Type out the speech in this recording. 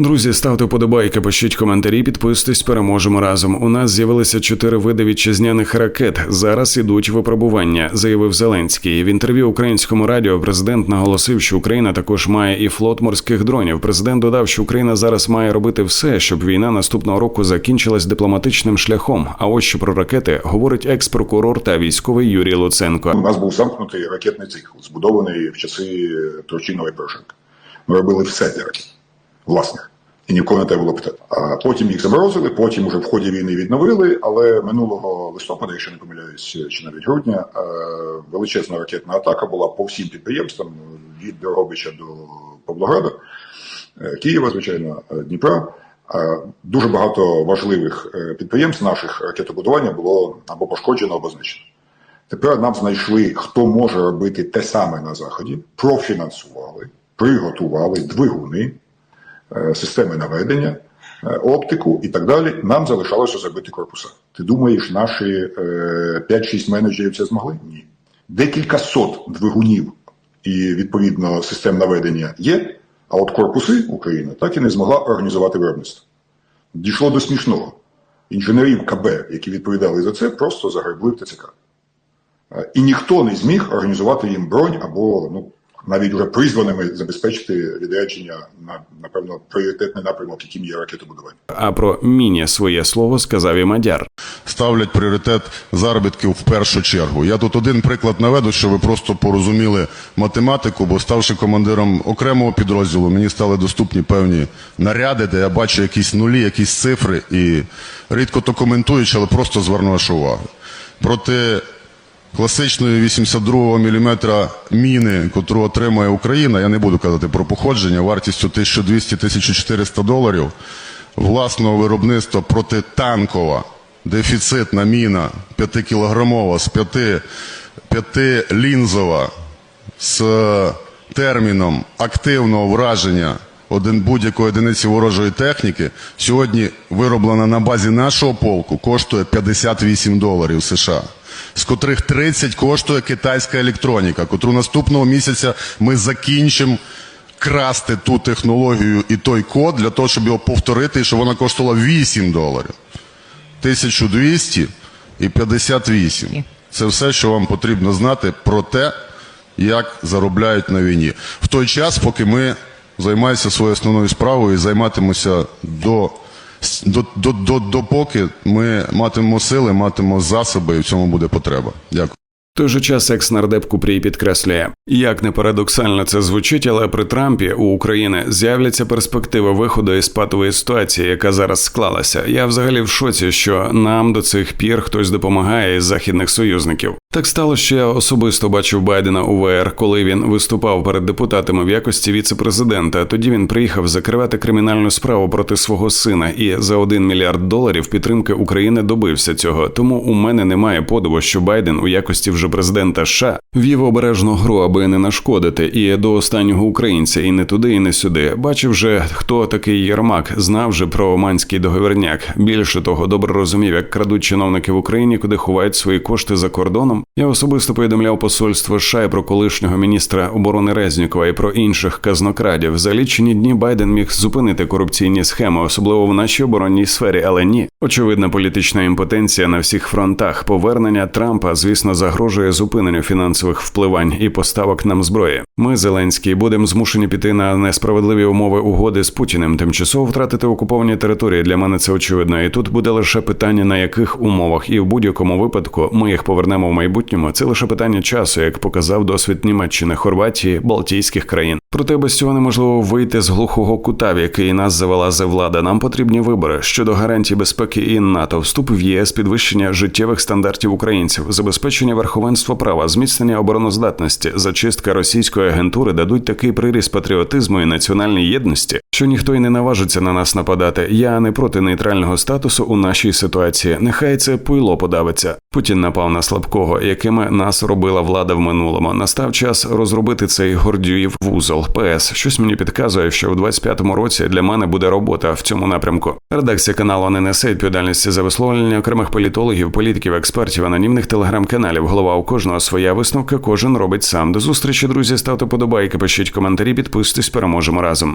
Друзі, ставте вподобайки, пишіть коментарі, підписуйтесь, переможемо разом. У нас з'явилися чотири види вітчизняних ракет. Зараз ідуть випробування, заявив Зеленський. В інтерв'ю українському радіо президент наголосив, що Україна також має і флот морських дронів. Президент додав, що Україна зараз має робити все, щоб війна наступного року закінчилась дипломатичним шляхом. А ось що про ракети говорить екс-прокурор та військовий Юрій Луценко. У нас був замкнутий ракетний цикл, збудований в часи Турчинова і Порошенка. Ми робили все для ракет власних. І ні в кого не треба було питати. А потім їх заморозили, потім уже в ході війни відновили. Але минулого листопада, якщо не помиляюсь, чи навіть грудня, е, величезна ракетна атака була по всім підприємствам від Дрогобича до Павлограда, е, Києва, звичайно, е, Дніпра. Дуже багато важливих підприємств наших ракетобудування було або пошкоджено, або знищено. Тепер нам знайшли, хто може робити те саме на заході, профінансували, приготували двигуни, системи наведення, е, оптику і так далі. Нам залишалося зробити корпуса. Ти думаєш, наші е, 5-6 менеджерів це змогли? Ні. Декілька сот двигунів і відповідно систем наведення є. А от корпуси Україна так і не змогла організувати виробництво. Дійшло до смішного. Інженерів КБ, які відповідали за це, просто загребли в ТЦК. Е, І ніхто не зміг організувати їм бронь або ну, навіть вже призваними забезпечити відрядження на, напевно, пріоритетний напрямок, яким є ракетобудування. А про міні своє слово сказав і Мадяр. ставлять пріоритет заробітків в першу чергу. Я тут один приклад наведу, щоб ви просто порозуміли математику, бо ставши командиром окремого підрозділу, мені стали доступні певні наряди, де я бачу якісь нулі, якісь цифри, і рідко то коментуючи, але просто зверну вашу увагу. Проти класичної 82 мм міни, котру отримує Україна, я не буду казати про походження, вартістю 1200-1400 доларів, власного виробництва протитанкова. Дефіцитна міна 5-кілограмова з 5, 5 лінзова з терміном активного враження один будь-якої одиниці ворожої техніки сьогодні вироблена на базі нашого полку коштує 58 доларів США. З котрих 30 коштує китайська електроніка, котру наступного місяця ми закінчимо красти ту технологію і той код для того, щоб його повторити, і щоб вона коштувала 8 доларів. 1200 і 58. Це все, що вам потрібно знати про те, як заробляють на війні. В той час, поки ми займаємося своєю основною справою і займатимуся до, до, до, до, допоки ми матимемо сили, матимемо засоби, і в цьому буде потреба. Дякую. Той же час екс-нардеп Купрій підкреслює, як не парадоксально це звучить, але при Трампі у України з'являться перспективи виходу із патової ситуації, яка зараз склалася. Я взагалі в шоці, що нам до цих пір хтось допомагає із західних союзників. Так сталося, що я особисто бачив Байдена у ВР, коли він виступав перед депутатами в якості віце-президента. Тоді він приїхав закривати кримінальну справу проти свого сина і за 1 мільярд доларів підтримки України добився цього. Тому у мене немає подиву, що Байден у якості вже президента США вів обережну гру, аби не нашкодити, і до останнього українця, і не туди, і не сюди. Бачив же, хто такий Єрмак, знав же про оманський договірняк. Більше того, добре розумів, як крадуть чиновники в Україні, куди ховають свої кошти за кордоном. Я особисто повідомляв посольство США і про колишнього міністра оборони Резнікова і про інших казнокрадів. За лічені дні Байден міг зупинити корупційні схеми, особливо в нашій оборонній сфері, але ні. Очевидна політична імпотенція на всіх фронтах. Повернення Трампа, звісно, загрожує зупиненню фінансових впливань і поставок нам зброї. Ми, Зеленський, будемо змушені піти на несправедливі умови угоди з Путіним, тимчасово втратити окуповані території. Для мене це очевидно. І тут буде лише питання на яких умовах, і в будь-якому випадку ми їх повернемо в майбутньому. Це лише питання часу, як показав досвід Німеччини, Хорватії, Балтійських країн. Проте без цього неможливо вийти з глухого кута, в який нас завела влада. Нам потрібні вибори щодо гарантій безпеки і НАТО, вступ в ЄС, підвищення життєвих стандартів українців, забезпечення верховенства права, зміцнення обороноздатності, зачистка російської агентури дадуть такий приріст патріотизму і національній єдності, що ніхто й не наважиться на нас нападати. Я не проти нейтрального статусу у нашій ситуації. Нехай це пуйло подавиться. Путін напав на слабкого, якими нас робила влада в минулому. Настав час розробити цей гордіїв вузол. ПС щось мені підказує, що в 25-му році для мене буде робота в цьому напрямку. Редакція каналу не несе відповідальності за висловлення окремих політологів, політиків, експертів, анонімних телеграм-каналів. Голова у кожного своя висновка, кожен робить сам. До зустрічі, друзі. Ставте подобайки, пишіть коментарі, підписуйтесь, переможемо разом.